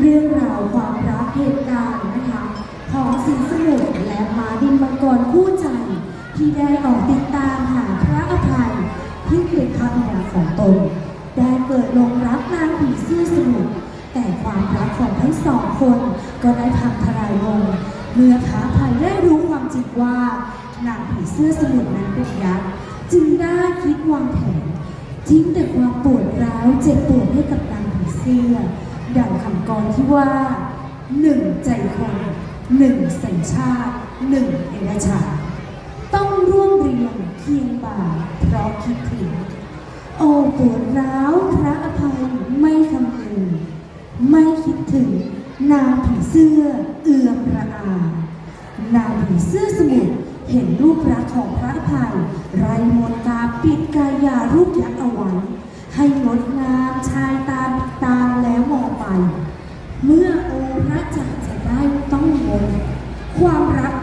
เรื่องราวความรักเหตุการณ์นะคะของสินสมุทรและมาดินมังกรคู่ใจ ที่ได้ออกติดตามหาพระอภัยที่เป็นภรรยาของตน ได้เกิดลงรักนางผีเสื้อสมุทรแต่ความรักของทั้งสองคนก็ได้พังทลายลงเมื่อพระอภัยได้รู้ความจริงว่านางผีเสื้อสมุทรนั้นเป็นยักษ์จึงได้คิดวางแผนทิ้งแต่ความปวดร้าวเจ็บปวดให้กับนางผีเสื้อ ดังคำกรที่ว่าหนึ่งใจคนหนึ่งสัญชาติหนึ่งเอกชาติต้องร่วมเรียนเคียงบ่าเพราะคิดถึง โอ้ปวดร้าวพระอภัยไม่คำนึงไม่คิดถึง นางผีเสื้อเอือมระอา นางผีเสื้อสมุทรเห็นรูปรักของพระอภัยไรมนตาปิดกายารูปยักษ์เอาไว้ เมื่อองค์พระจักรจะได้ต้องมนความรัก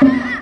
Ha ha ha!